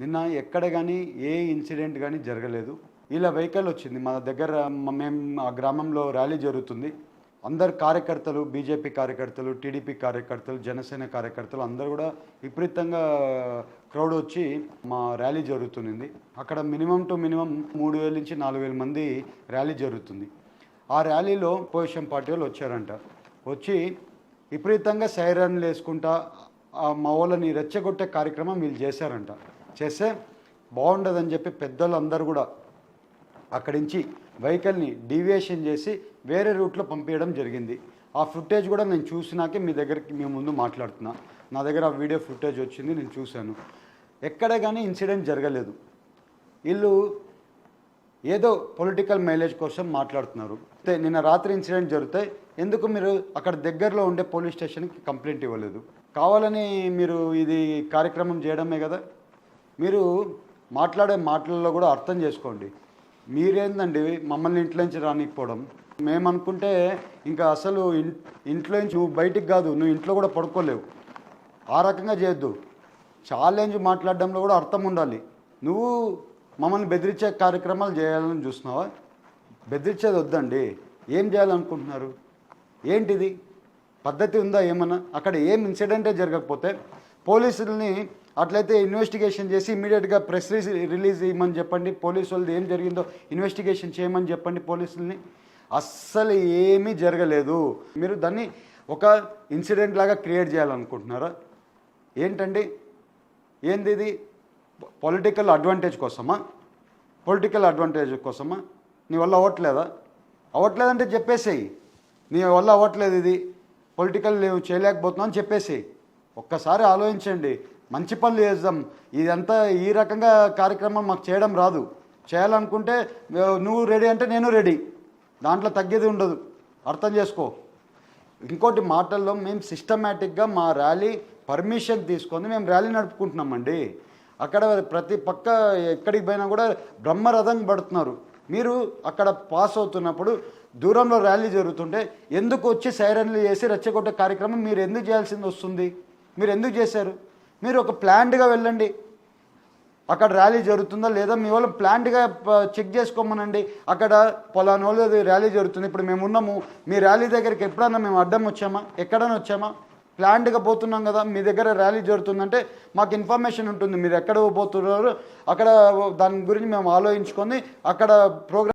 నిన్న ఎక్కడ కానీ ఏ ఇన్సిడెంట్ కానీ జరగలేదు. ఇలా వెహికల్ వచ్చింది. మా దగ్గర మేము ఆ గ్రామంలో ర్యాలీ జరుగుతుంది. అందరు కార్యకర్తలు బీజేపీ కార్యకర్తలు టీడీపీ కార్యకర్తలు జనసేన కార్యకర్తలు అందరూ కూడా విపరీతంగా క్రౌడ్ వచ్చి మా ర్యాలీ జరుగుతుంది అక్కడ మినిమం టు మినిమం మూడు వేల నుంచి నాలుగు వేల మంది ర్యాలీ జరుగుతుంది. ఆ ర్యాలీలో పొజిషన్ పార్టీ వాళ్ళు వచ్చారంట. వచ్చి విపరీతంగా సైరన్లు వేసుకుంటా మా వాళ్ళని రెచ్చగొట్టే కార్యక్రమం వీళ్ళు చేశారంట. చేస్తే బాగుండదని చెప్పి పెద్దలు అందరూ కూడా అక్కడి నుంచి వెహికల్ని డీవియేషన్ చేసి వేరే రూట్లో పంపించడం జరిగింది. ఆ ఫుటేజ్ కూడా నేను చూసినాకే మీ దగ్గరికి మీ ముందు మాట్లాడుతున్నా. నా దగ్గర ఆ వీడియో ఫుటేజ్ వచ్చింది నేను చూశాను. ఎక్కడ కానీ ఇన్సిడెంట్ జరగలేదు. వీళ్ళు ఏదో పొలిటికల్ మైలేజ్ కోసం మాట్లాడుతున్నారు. అయితే నిన్న రాత్రి ఇన్సిడెంట్ జరిగితే ఎందుకు మీరు అక్కడ దగ్గరలో ఉండే పోలీస్ స్టేషన్కి కంప్లైంట్ ఇవ్వలేదు? కావాలని మీరు ఇది కార్యక్రమం చేయడమే కదా? మీరు మాట్లాడే మాటలలో కూడా అర్థం చేసుకోండి. మీరేందండి మమ్మల్ని ఇంట్లో నుంచి రానికపోవడం? మేము అనుకుంటే ఇంకా అసలు ఇన్- ఇంట్లో నుంచి నువ్వు బయటికి కాదు నువ్వు ఇంట్లో కూడా పడుకోలేవు. ఆ రకంగా చేయొద్దు. ఛాలెంజ్ మాట్లాడడంలో కూడా అర్థం ఉండాలి. నువ్వు మమ్మల్ని బెదిరించే కార్యక్రమాలు చేయాలని చూస్తున్నావా? బెదిరించేది వద్దండి. ఏం చేయాలనుకుంటున్నారు? ఏంటిది? పద్ధతి ఉందా ఏమన్నా? అక్కడ ఏం ఇన్సిడెంటే జరగకపోతే పోలీసుల్ని అట్లయితే ఇన్వెస్టిగేషన్ చేసి ఇమీడియట్గా ప్రెస్ రిలీజ్ ఇవ్వమని చెప్పండి. పోలీసు వాళ్ళది ఏం జరిగిందో ఇన్వెస్టిగేషన్ చేయమని చెప్పండి పోలీసుల్ని. అస్సలు ఏమీ జరగలేదు. మీరు దాన్ని ఒక ఇన్సిడెంట్ లాగా క్రియేట్ చేయాలనుకుంటున్నారా? ఏంటండి? ఏంది ఇది? పొలిటికల్ అడ్వాంటేజ్ కోసమా? పొలిటికల్ అడ్వాంటేజ్ కోసమా? నీ వల్ల అవ్వట్లేదా? అవ్వట్లేదంటే చెప్పేసేయి. నీ వల్ల అవ్వట్లేదు ఇది. పొలిటికల్ నువ్వు చేయలేకపోతున్నావు అని చెప్పేసి ఒక్కసారి ఆలోచించండి. మంచి పనులు చేద్దాం. ఇదంతా ఈ రకంగా కార్యక్రమం మాకు చేయడం రాదు. చేయాలనుకుంటే నువ్వు రెడీ అంటే నేను రెడీ. దాంట్లో తగ్గేది ఉండదు. అర్థం చేసుకో. ఇంకోటి మాటల్లో మేము సిస్టమేటిక్గా మా ర్యాలీ పర్మిషన్ తీసుకొని మేము ర్యాలీ నడుపుకుంటున్నామండి. అక్కడ ప్రతి పక్క ఎక్కడికి పోయినా కూడా బ్రహ్మరథం పడుతున్నారు. మీరు అక్కడ పాస్ అవుతున్నప్పుడు దూరంలో ర్యాలీ జరుగుతుంటే ఎందుకు వచ్చి సైరన్లు చేసి రెచ్చగొట్టే కార్యక్రమం మీరు ఎందుకు చేయాల్సింది వస్తుంది? మీరు ఎందుకు చేశారు? మీరు ఒక ప్లాన్డ్గా వెళ్ళండి. అక్కడ ర్యాలీ జరుగుతుందా లేదా మీ వాళ్ళు ప్లాంట్గా చెక్ చేసుకోమనండి. అక్కడ పొలాని వాళ్ళది ర్యాలీ జరుగుతుంది. ఇప్పుడు మేము ఉన్నాము. మీ ర్యాలీ దగ్గరికి ఎప్పుడన్నా మేము అడ్డం వచ్చామా? ఎక్కడైనా వచ్చామా? ప్లాంట్గా పోతున్నాం కదా మీ దగ్గర ర్యాలీ జరుగుతుందంటే మాకు ఇన్ఫర్మేషన్ ఉంటుంది. మీరు ఎక్కడ పోతున్నారు? అక్కడ దాని గురించి మేము ఆలోచించుకొని అక్కడ ప్రోగ్రామ్